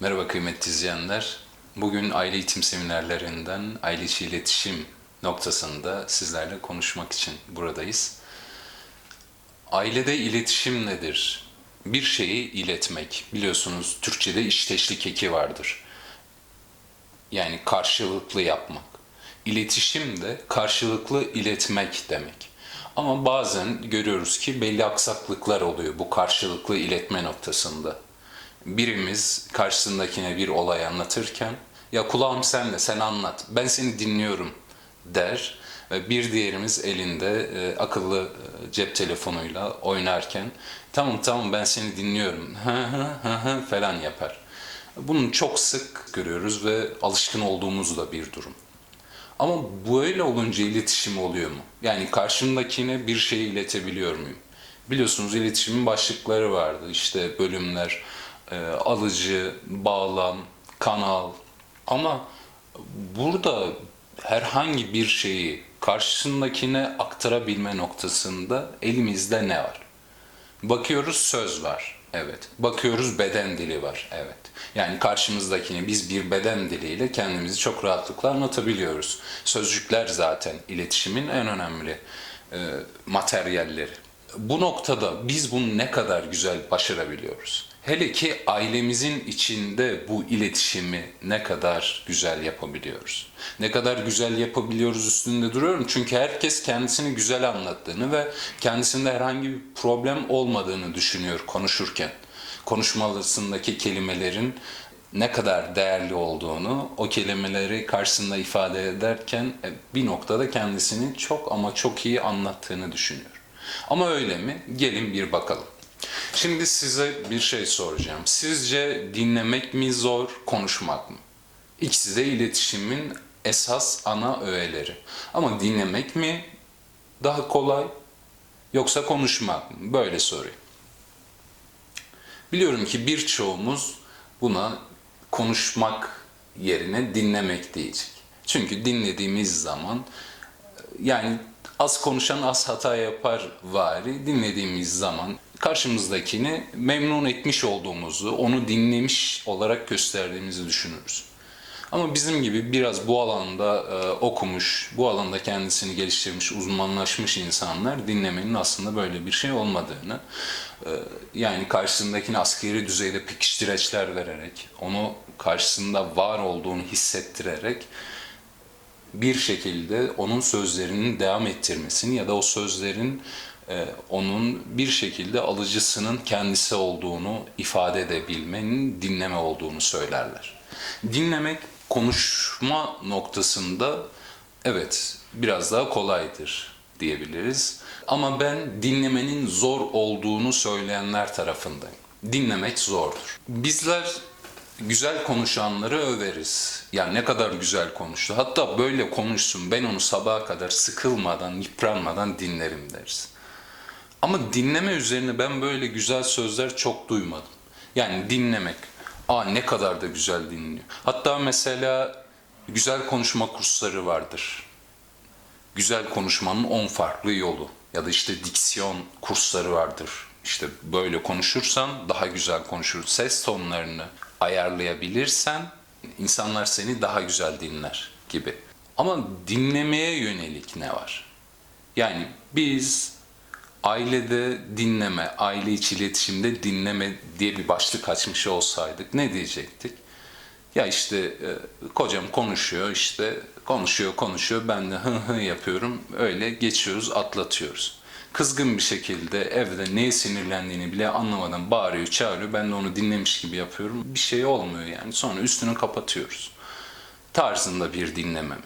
Merhaba kıymetli izleyenler. Bugün aile eğitim seminerlerinden aile içi iletişim noktasında sizlerle konuşmak için buradayız. Ailede iletişim nedir? Bir şeyi iletmek. Biliyorsunuz Türkçe'de işteşlik eki vardır. Yani karşılıklı yapmak. İletişim de karşılıklı iletmek demek. Ama bazen görüyoruz ki belli aksaklıklar oluyor bu karşılıklı iletme noktasında birimiz karşısındakine bir olay anlatırken ya kulağım sende sen anlat ben seni dinliyorum der ve bir diğerimiz elinde e, akıllı e, cep telefonuyla oynarken tamam tamam ben seni dinliyorum falan yapar. Bunu çok sık görüyoruz ve alışkın olduğumuz da bir durum. Ama böyle olunca iletişim oluyor mu? Yani karşımdakine bir şey iletebiliyor muyum? Biliyorsunuz iletişimin başlıkları vardı. İşte bölümler, e, alıcı, bağlam, kanal. Ama burada herhangi bir şeyi karşısındakine aktarabilme noktasında elimizde ne var? Bakıyoruz söz var. Evet. Bakıyoruz beden dili var. Evet. Yani karşımızdakini biz bir beden diliyle kendimizi çok rahatlıkla anlatabiliyoruz. Sözcükler zaten iletişimin en önemli e, materyalleri. Bu noktada biz bunu ne kadar güzel başarabiliyoruz? Hele ki ailemizin içinde bu iletişimi ne kadar güzel yapabiliyoruz. Ne kadar güzel yapabiliyoruz üstünde duruyorum. Çünkü herkes kendisini güzel anlattığını ve kendisinde herhangi bir problem olmadığını düşünüyor konuşurken. Konuşmalısındaki kelimelerin ne kadar değerli olduğunu, o kelimeleri karşısında ifade ederken e, bir noktada kendisini çok ama çok iyi anlattığını düşünüyor. Ama öyle mi? Gelin bir bakalım. Şimdi size bir şey soracağım. Sizce dinlemek mi zor, konuşmak mı? İkisi de iletişimin esas ana öğeleri. Ama dinlemek mi daha kolay yoksa konuşmak mı? Böyle sorayım. Biliyorum ki birçoğumuz buna konuşmak yerine dinlemek diyecek. Çünkü dinlediğimiz zaman yani az konuşan az hata yapar vari dinlediğimiz zaman karşımızdakini memnun etmiş olduğumuzu, onu dinlemiş olarak gösterdiğimizi düşünürüz. Ama bizim gibi biraz bu alanda e, okumuş, bu alanda kendisini geliştirmiş, uzmanlaşmış insanlar dinlemenin aslında böyle bir şey olmadığını, e, yani karşısındakini askeri düzeyde pekiştireçler vererek, onu karşısında var olduğunu hissettirerek bir şekilde onun sözlerinin devam ettirmesini ya da o sözlerin onun bir şekilde alıcısının kendisi olduğunu ifade edebilmenin dinleme olduğunu söylerler. Dinlemek konuşma noktasında evet biraz daha kolaydır diyebiliriz. Ama ben dinlemenin zor olduğunu söyleyenler tarafındayım. Dinlemek zordur. Bizler güzel konuşanları överiz. Yani ne kadar güzel konuştu. Hatta böyle konuşsun ben onu sabaha kadar sıkılmadan, yıpranmadan dinlerim deriz. Ama dinleme üzerine ben böyle güzel sözler çok duymadım. Yani dinlemek. Aa ne kadar da güzel dinliyor. Hatta mesela güzel konuşma kursları vardır. Güzel konuşmanın 10 farklı yolu. Ya da işte diksiyon kursları vardır. İşte böyle konuşursan daha güzel konuşur. Ses tonlarını ayarlayabilirsen insanlar seni daha güzel dinler gibi. Ama dinlemeye yönelik ne var? Yani biz ailede dinleme, aile içi iletişimde dinleme diye bir başlık açmış olsaydık ne diyecektik? Ya işte e, kocam konuşuyor işte konuşuyor konuşuyor ben de hı hı yapıyorum öyle geçiyoruz atlatıyoruz. Kızgın bir şekilde evde neye sinirlendiğini bile anlamadan bağırıyor çağırıyor ben de onu dinlemiş gibi yapıyorum bir şey olmuyor yani sonra üstünü kapatıyoruz. Tarzında bir dinleme?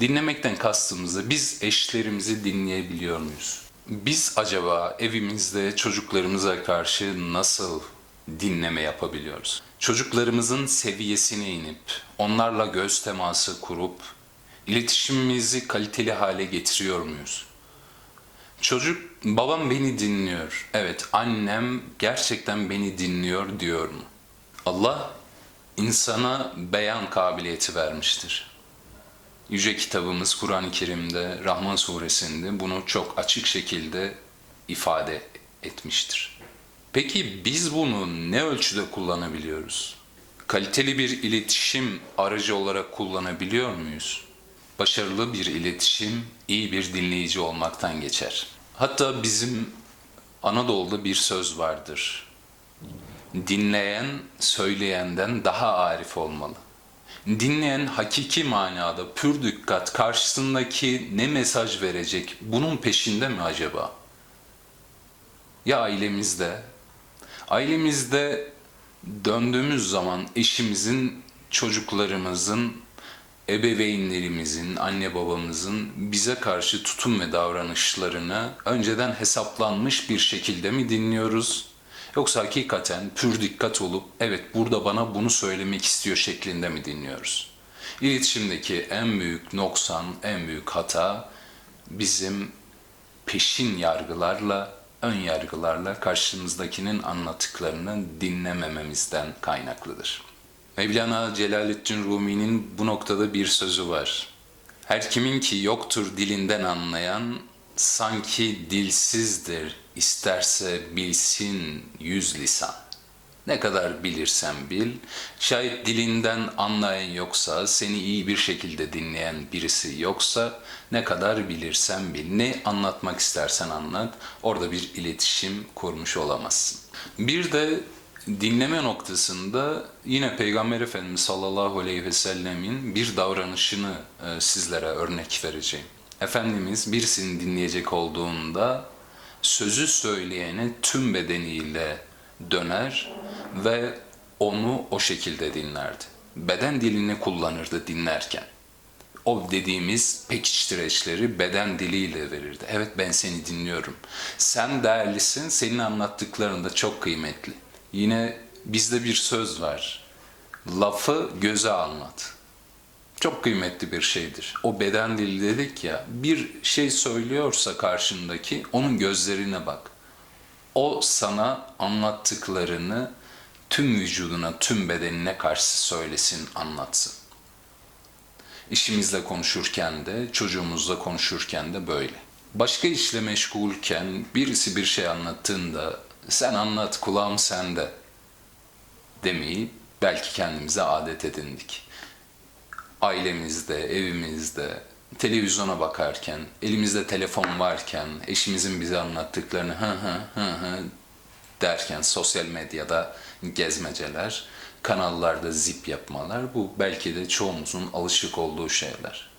Dinlemekten kastımızda biz eşlerimizi dinleyebiliyor muyuz? Biz acaba evimizde çocuklarımıza karşı nasıl dinleme yapabiliyoruz? Çocuklarımızın seviyesine inip, onlarla göz teması kurup, iletişimimizi kaliteli hale getiriyor muyuz? Çocuk, babam beni dinliyor. Evet, annem gerçekten beni dinliyor diyor mu? Allah insana beyan kabiliyeti vermiştir. Yüce kitabımız Kur'an-ı Kerim'de, Rahman suresinde bunu çok açık şekilde ifade etmiştir. Peki biz bunu ne ölçüde kullanabiliyoruz? kaliteli bir iletişim aracı olarak kullanabiliyor muyuz? Başarılı bir iletişim iyi bir dinleyici olmaktan geçer. Hatta bizim Anadolu'da bir söz vardır. Dinleyen söyleyenden daha arif olmalı. Dinleyen hakiki manada pür dikkat karşısındaki ne mesaj verecek bunun peşinde mi acaba? Ya ailemizde? Ailemizde döndüğümüz zaman eşimizin, çocuklarımızın, ebeveynlerimizin, anne babamızın bize karşı tutum ve davranışlarını önceden hesaplanmış bir şekilde mi dinliyoruz? Yoksa hakikaten pür dikkat olup evet burada bana bunu söylemek istiyor şeklinde mi dinliyoruz? İletişimdeki en büyük noksan, en büyük hata bizim peşin yargılarla, ön yargılarla karşımızdakinin anlattıklarını dinlemememizden kaynaklıdır. Mevlana Celaleddin Rumi'nin bu noktada bir sözü var. Her kimin ki yoktur dilinden anlayan, sanki dilsizdir, isterse bilsin yüz lisan. Ne kadar bilirsen bil, şayet dilinden anlayan yoksa, seni iyi bir şekilde dinleyen birisi yoksa, ne kadar bilirsen bil, ne anlatmak istersen anlat, orada bir iletişim kurmuş olamazsın. Bir de dinleme noktasında yine Peygamber Efendimiz sallallahu aleyhi ve sellemin bir davranışını e, sizlere örnek vereceğim. Efendimiz birisini dinleyecek olduğunda sözü söyleyene tüm bedeniyle döner ve onu o şekilde dinlerdi. Beden dilini kullanırdı dinlerken. O dediğimiz pekiştireçleri beden diliyle verirdi. Evet ben seni dinliyorum. Sen değerlisin, senin anlattıkların da çok kıymetli. Yine bizde bir söz var. Lafı göze anlat. Çok kıymetli bir şeydir. O beden dili dedik ya, bir şey söylüyorsa karşındaki onun gözlerine bak. O sana anlattıklarını tüm vücuduna, tüm bedenine karşı söylesin, anlatsın. İşimizle konuşurken de, çocuğumuzla konuşurken de böyle. Başka işle meşgulken birisi bir şey anlattığında sen anlat kulağım sende demeyi belki kendimize adet edindik. Ailemizde, evimizde, televizyona bakarken, elimizde telefon varken, eşimizin bize anlattıklarını hı hı hı hı derken sosyal medyada gezmeceler, kanallarda zip yapmalar bu belki de çoğumuzun alışık olduğu şeyler.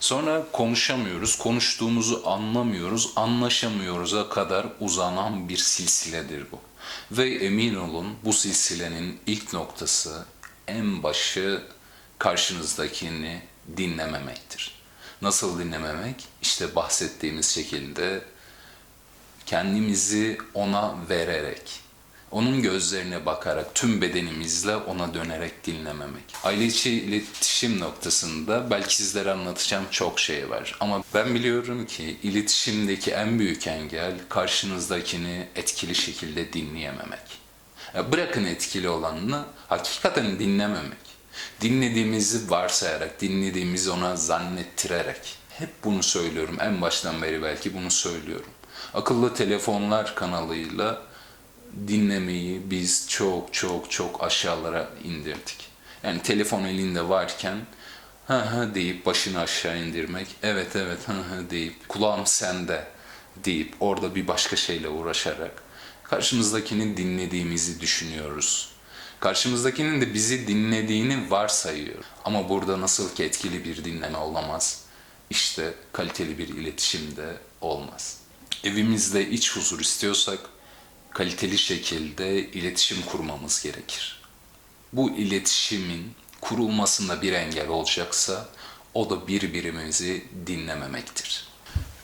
Sonra konuşamıyoruz, konuştuğumuzu anlamıyoruz, anlaşamıyoruz'a kadar uzanan bir silsiledir bu. Ve emin olun bu silsilenin ilk noktası, en başı karşınızdakini dinlememektir. Nasıl dinlememek? İşte bahsettiğimiz şekilde kendimizi ona vererek, onun gözlerine bakarak, tüm bedenimizle ona dönerek dinlememek. Aile içi iletişim noktasında belki sizlere anlatacağım çok şey var. Ama ben biliyorum ki iletişimdeki en büyük engel karşınızdakini etkili şekilde dinleyememek. Bırakın etkili olanını hakikaten dinlememek. Dinlediğimizi varsayarak, dinlediğimizi ona zannettirerek. Hep bunu söylüyorum. En baştan beri belki bunu söylüyorum. Akıllı telefonlar kanalıyla dinlemeyi biz çok çok çok aşağılara indirdik. Yani telefon elinde varken ha ha deyip başını aşağı indirmek, evet evet ha ha deyip kulağım sende deyip orada bir başka şeyle uğraşarak karşımızdakini dinlediğimizi düşünüyoruz. Karşımızdakinin de bizi dinlediğini varsayıyor. Ama burada nasıl ki etkili bir dinleme olamaz, işte kaliteli bir iletişim de olmaz. Evimizde iç huzur istiyorsak kaliteli şekilde iletişim kurmamız gerekir. Bu iletişimin kurulmasında bir engel olacaksa o da birbirimizi dinlememektir.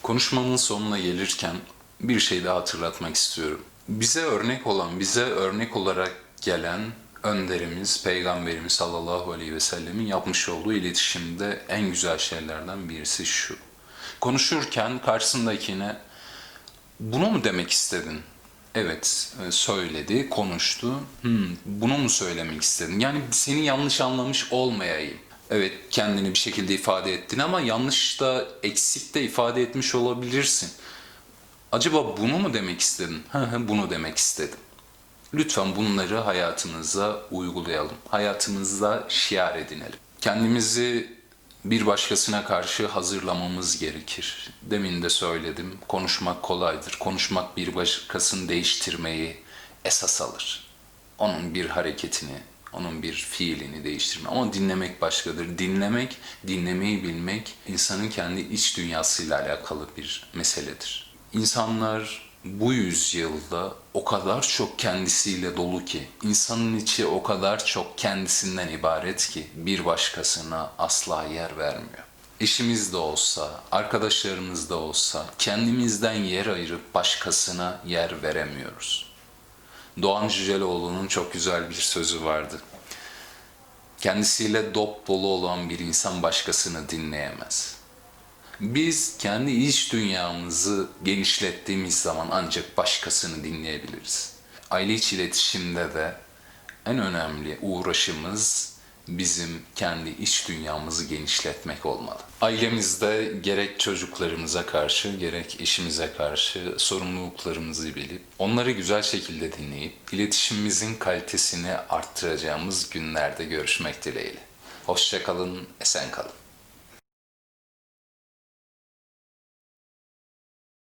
Konuşmamın sonuna gelirken bir şey daha hatırlatmak istiyorum. Bize örnek olan, bize örnek olarak gelen önderimiz, peygamberimiz sallallahu aleyhi ve sellemin yapmış olduğu iletişimde en güzel şeylerden birisi şu. Konuşurken karşısındakine bunu mu demek istedin? Evet, e, söyledi, konuştu. Hmm, bunu mu söylemek istedin? Yani seni yanlış anlamış olmayayım. Evet, kendini bir şekilde ifade ettin ama yanlış da eksik de ifade etmiş olabilirsin. Acaba bunu mu demek istedin? Bunu demek istedim. Lütfen bunları hayatımıza uygulayalım. Hayatımızda şiar edinelim. Kendimizi bir başkasına karşı hazırlamamız gerekir. Demin de söyledim. Konuşmak kolaydır. Konuşmak bir başkasını değiştirmeyi esas alır. Onun bir hareketini, onun bir fiilini değiştirme. Ama dinlemek başkadır. Dinlemek, dinlemeyi bilmek insanın kendi iç dünyasıyla alakalı bir meseledir. İnsanlar bu yüzyılda o kadar çok kendisiyle dolu ki, insanın içi o kadar çok kendisinden ibaret ki bir başkasına asla yer vermiyor. Eşimiz de olsa, arkadaşlarımız da olsa kendimizden yer ayırıp başkasına yer veremiyoruz. Doğan Cüceloğlu'nun çok güzel bir sözü vardı. Kendisiyle dop dolu olan bir insan başkasını dinleyemez. Biz kendi iç dünyamızı genişlettiğimiz zaman ancak başkasını dinleyebiliriz. Aile içi iletişimde de en önemli uğraşımız bizim kendi iç dünyamızı genişletmek olmalı. Ailemizde gerek çocuklarımıza karşı gerek eşimize karşı sorumluluklarımızı bilip onları güzel şekilde dinleyip iletişimimizin kalitesini arttıracağımız günlerde görüşmek dileğiyle. Hoşçakalın, esen kalın.